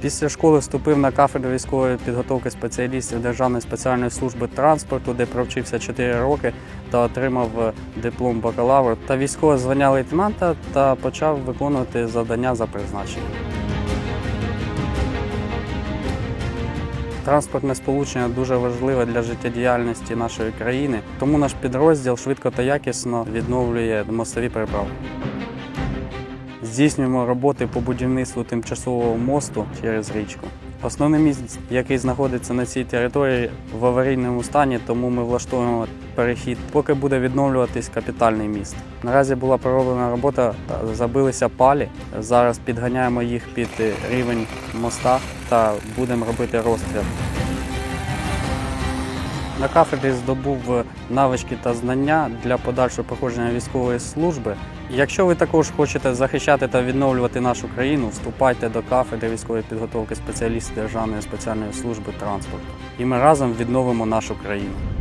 Після школи вступив на кафедру військової підготовки спеціалістів Державної спеціальної служби транспорту, де провчився 4 роки та отримав е, диплом бакалавра та військове звання лейтенанта та почав виконувати завдання за призначенням. Транспортне сполучення дуже важливе для життєдіяльності нашої країни, тому наш підрозділ швидко та якісно відновлює мостові переправи. Здійснюємо роботи по будівництву тимчасового мосту через річку. Основний міст, який знаходиться на цій території, в аварійному стані, тому ми влаштовуємо перехід, поки буде відновлюватись капітальний міст. Наразі була пророблена робота, забилися палі. Зараз підганяємо їх під е, рівень моста та будемо робити розстріл. На кафедрі здобув е, навички та знання для подальшого проходження військової служби. Якщо ви також хочете захищати та відновлювати нашу країну, вступайте до кафедри військової підготовки спеціалістів Державної спеціальної служби транспорту. І ми разом відновимо нашу країну.